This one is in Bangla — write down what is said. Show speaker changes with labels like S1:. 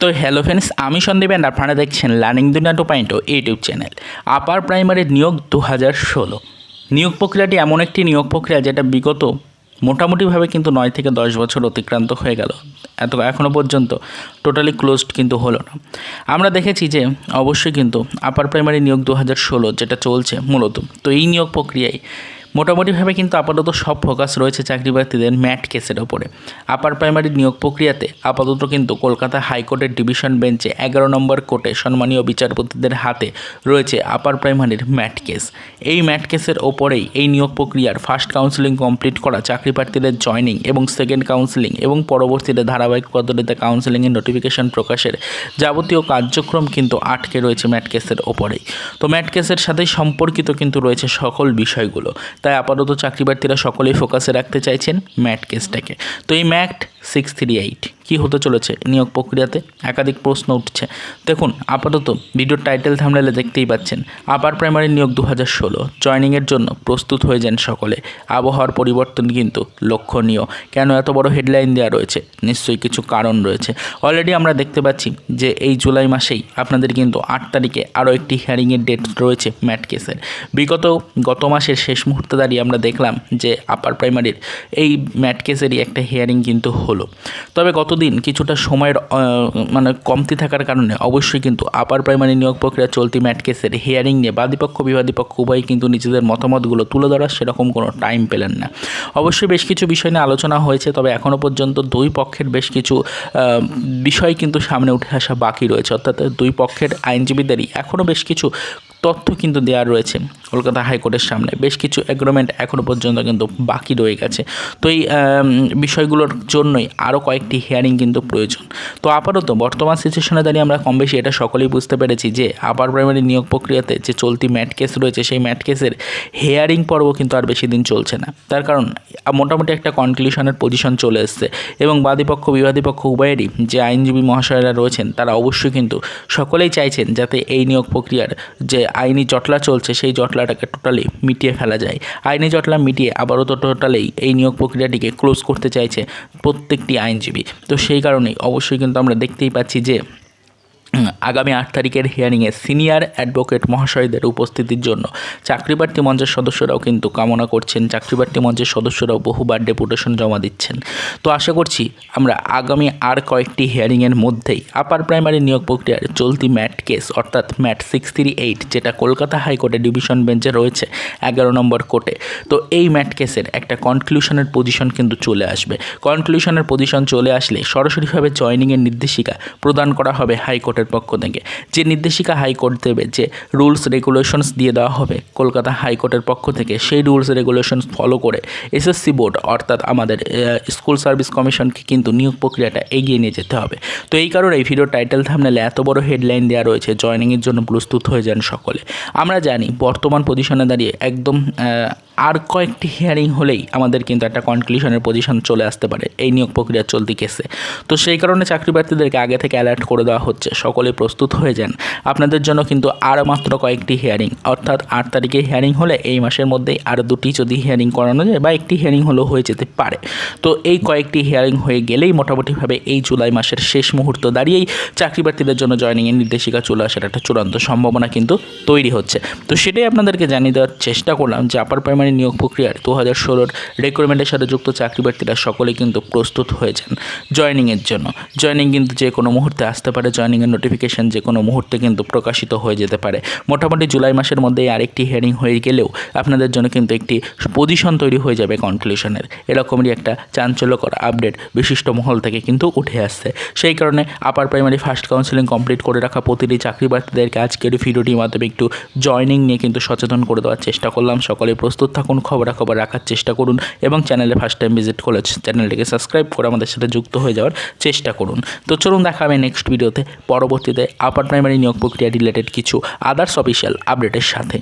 S1: তো হ্যালো ফ্রেন্ডস আমি সন্দীপ অ্যান্ড আপনারা দেখছেন learning Duniya two point YouTube channel upper প্রাইমারির নিয়োগ দু হাজার ষোলো। নিয়োগ প্রক্রিয়াটি এমন একটি নিয়োগ প্রক্রিয়া যেটা বিগত মোটামুটিভাবে কিন্তু নয় থেকে দশ বছর অতিক্রান্ত হয়ে গেল। এত এখনও পর্যন্ত টোটালি ক্লোজড কিন্তু হলো না। আমরা দেখেছি যে অবশ্যই কিন্তু আপার প্রাইমারি নিয়োগ দু হাজার ষোলো যেটা চলছে মূলত, তো এই নিয়োগ প্রক্রিয়ায় মোটামুটিভাবে কিন্তু আপাতত সব ফোকাস রয়েছে চাকরি প্রার্থীদের ম্যাট কেসের ওপরে। আপার প্রাইমারি নিয়োগ প্রক্রিয়াতে আপাতত কিন্তু কলকাতা হাইকোর্টের ডিভিশন বেঞ্চে এগারো নম্বর কোর্টে সম্মানীয় বিচারপতিদের হাতে রয়েছে আপার প্রাইমারির ম্যাট কেস এই ম্যাট কেসের ওপরেই এই নিয়োগ প্রক্রিয়ার ফার্স্ট কাউন্সিলিং কমপ্লিট করা চাকরি প্রার্থীদের জয়নিং এবং সেকেন্ড কাউন্সিলিং এবং পরবর্তীতে ধারাবাহিক পদ্ধতিতে কাউন্সিলিংয়ের নোটিফিকেশন প্রকাশের যাবতীয় কার্যক্রম কিন্তু আটকে রয়েছে ম্যাট কেসের ওপরেই। তো ম্যাট কেসের সাথে সম্পর্কিত কিন্তু রয়েছে সকল বিষয়গুলো। তাই আপাতত চাকরি প্রার্থীরা সকলেই ফোকাসে রাখতে চাইছেন ম্যাট কেসটাকে তো এই ম্যাট সিক্স থ্রি এইট। কী হতে চলেছে নিয়োগ প্রক্রিয়াতে? একাধিক প্রশ্ন উঠছে। দেখুন, আপাতত ভিডিওর টাইটেল থামলে দেখতেই পাচ্ছেন, আপার প্রাইমারি নিয়োগ দু হাজার ষোলো। জয়নিংয়ের জন্য প্রস্তুত হয়ে যান সকলে। আবহাওয়ার পরিবর্তন কিন্তু লক্ষণীয়। কেন এত বড় হেডলাইন দেওয়া রয়েছে? নিশ্চয়ই কিছু কারণ রয়েছে। অলরেডি আমরা দেখতে পাচ্ছি যে এই জুলাই মাসেই আপনাদের কিন্তু আট তারিখে আরও একটি হিয়ারিংয়ের ডেট রয়েছে ম্যাট কেসের। বিগত গত মাসের শেষ মুহূর্তে দাঁড়িয়ে আমরা দেখলাম যে আপার প্রাইমারির এই ম্যাট কেসেরই একটা হিয়ারিং কিন্তু হলো। তবে গতদিন কিছুটা সময়ের মানে কমতি থাকার কারণে অবশ্যই কিন্তু আপার প্রাইমারি নিয়োগ প্রক্রিয়া চলতি ম্যাট কেসের হিয়ারিং নিয়ে বাদীপক্ষ, বিবাদীপক্ষ উভয়ই কিন্তু নিজেদের মতামতগুলো তুলে ধরার সেরকম কোনো টাইম পেলেন না। অবশ্যই বেশ কিছু বিষয় নিয়ে আলোচনা হয়েছে, তবে এখনও পর্যন্ত দুই পক্ষের বেশ কিছু বিষয় কিন্তু সামনে উঠে আসা বাকি রয়েছে। অর্থাৎ দুই পক্ষের আইনজীবীদেরই এখনও বেশ কিছু তথ্য কিন্তু দেওয়া রয়েছে কলকাতা হাইকোর্টের সামনে। বেশ কিছু এগ্রিমেন্ট এখনও পর্যন্ত কিন্তু বাকি রয়ে গেছে। তো এই বিষয়গুলোর জন্যই আরও কয়েকটি হিয়ারিং কিন্তু প্রয়োজন। তো আপাতত বর্তমান সিচুয়েশনে দাঁড়িয়ে আমরা কম বেশি এটা সকলেই বুঝতে পেরেছি যে আপার প্রাইমারি নিয়োগ প্রক্রিয়াতে যে চলতি ম্যাট কেস রয়েছে, সেই ম্যাট কেসের হেয়ারিং পর্ব কিন্তু আর বেশি দিন চলছে না। তার কারণ, মোটামুটি একটা কনক্লুশনের পজিশন চলে এসছে এবং বাদীপক্ষ, বিবাদীপক্ষ উভয়েরই যে আইনজীবী মহাশয়রা রয়েছেন, তারা অবশ্যই কিন্তু সকলেই চাইছেন যাতে এই নিয়োগ প্রক্রিয়ার যে আইনি জটলা চলছে, সেই জটলাটাকে টোটালি মিটিয়ে ফেলা যায়। আইনি জটলা মিটিয়ে আবারও তো টোটালি এই নিয়োগ প্রক্রিয়াটিকে ক্লোজ করতে চাইছে প্রত্যেকটি আইনজীবী। তো সেই কারণেই অবশ্যই কিন্তু আমরা দেখতেই পাচ্ছি যে আগামী আট তারিখের হিয়ারিংয়ে সিনিয়র অ্যাডভোকেট মহাশয়দের উপস্থিতির জন্য চাকরিপ্রার্থী মঞ্চের সদস্যরাও কিন্তু কামনা করছেন। চাকরিপ্রার্থী মঞ্চের সদস্যরাও বহুবার ডেপুটেশন জমা দিচ্ছেন। তো আশা করছি আমরা আগামী আর কয়েকটি হিয়ারিংয়ের মধ্যেই আপার প্রাইমারি নিয়োগ প্রক্রিয়ার চলতি ম্যাট কেস, অর্থাৎ ম্যাট সিক্স থ্রি এইট, যেটা কলকাতা হাইকোর্টে ডিভিশন বেঞ্চে রয়েছে এগারো নম্বর কোর্টে, তো এই ম্যাট কেসের একটা কনক্লুশনের পজিশন কিন্তু চলে আসবে। কনক্লুশনের পজিশন চলে আসলে সরাসরিভাবে জয়নিংয়ের নির্দেশিকা প্রদান করা হবে হাইকোর্টের পক্ষ থেকে যে নির্দেশিকা হাইকোর্ট দেবে যে রুলস, রেগুলেশনস দিয়ে দেওয়া হবে, কলকাতা হাইকোর্টের পক্ষ থেকে সেই রুলস, রেগুলেশনস ফলো করে এসএসসি বোর্ড, অর্থাৎ আমাদের স্কুল সার্ভিস কমিশনকে কিন্তু নিয়োগ প্রক্রিয়াটা এগিয়ে নিয়ে যেতে হবে। তো এই কারণে এই ভিডিও টাইটেল থামনেলে এত বড় হেডলাইন দেওয়া রয়েছে, জয়নিংয়ের জন্য প্রস্তুত হয়ে যান সকলে। আমরা জানি বর্তমান পজিশনে দাঁড়িয়ে একদম আর কয়েকটি হিয়ারিং হলেই আমাদের কিন্তু একটা কনক্লুশনের পজিশন চলে আসতে পারে এই নিয়োগ প্রক্রিয়া চলতি কেসে তো সেই কারণে চাকরি প্রার্থীদেরকে আগে থেকে অ্যালার্ট করে দেওয়া হচ্ছে সকলে প্রস্তুত হয়ে যান। আপনাদের জন্য কিন্তু আরও মাত্র কয়েকটি হিয়ারিং অর্থাৎ আট তারিখে হিয়ারিং হলে এই মাসের মধ্যেই আরও দুটি যদি হিয়ারিং করানো যায় বা একটি হিয়ারিং হলেও হয়ে যেতে পারে। তো এই কয়েকটি হিয়ারিং হয়ে গেলেই মোটামুটিভাবে এই জুলাই মাসের শেষ মুহূর্ত দাঁড়িয়েই চাকরি প্রার্থীদের জন্য জয়নিংয়ের নির্দেশিকা চলে আসার একটা চূড়ান্ত সম্ভাবনা কিন্তু তৈরি হচ্ছে। তো সেটাই আপনাদেরকে জানিয়ে দেওয়ার চেষ্টা করলাম যে আপার প্রাইমারি নিয়োগ প্রক্রিয়ার দু হাজার ষোলোর রিক্রুটমেন্টের সাথে যুক্ত চাকরি প্রার্থীরা সকলে কিন্তু প্রস্তুত হয়ে যান জয়নিংয়ের জন্য। জয়নিং কিন্তু যে কোনো মুহূর্তে আসতে পারে জয়নিংয়ের নোটিফিকেশান যে কোনো মুহূর্তে কিন্তু প্রকাশিত হয়ে যেতে পারে। মোটামুটি জুলাই মাসের মধ্যেই আরেকটি হিয়ারিং হয়ে গেলেও আপনাদের জন্য কিন্তু একটি পজিশন তৈরি হয়ে যাবে কনক্লুশনের এরকমই একটা চাঞ্চল্যকর আপডেট বিশিষ্ট মহল থেকে কিন্তু উঠে আসছে। সেই কারণে upper primary first counselling complete করে রাখা প্রতিটি চাকরি প্রার্থীদেরকে আজকের ভিডিওটির মাধ্যমে একটু জয়নিং নিয়ে কিন্তু সচেতন করে দেওয়ার চেষ্টা করলাম। সকলে প্রস্তুত থাকুন খবরাখবর রাখার চেষ্টা করুন এবং চ্যানেলে ফার্স্ট টাইম ভিজিট করলে চ্যানেলটিকে সাবস্ক্রাইব করে আমাদের সাথে যুক্ত হয়ে যাওয়ার চেষ্টা করুন। তো চলুন দেখা হবে নেক্সট ভিডিওতে পরবর্তীতে আপার প্রাইমারি নিয়োগ প্রক্রিয়া রিলেটেড কিছু আদার্স অফিসিয়াল আপডেটের সাথে।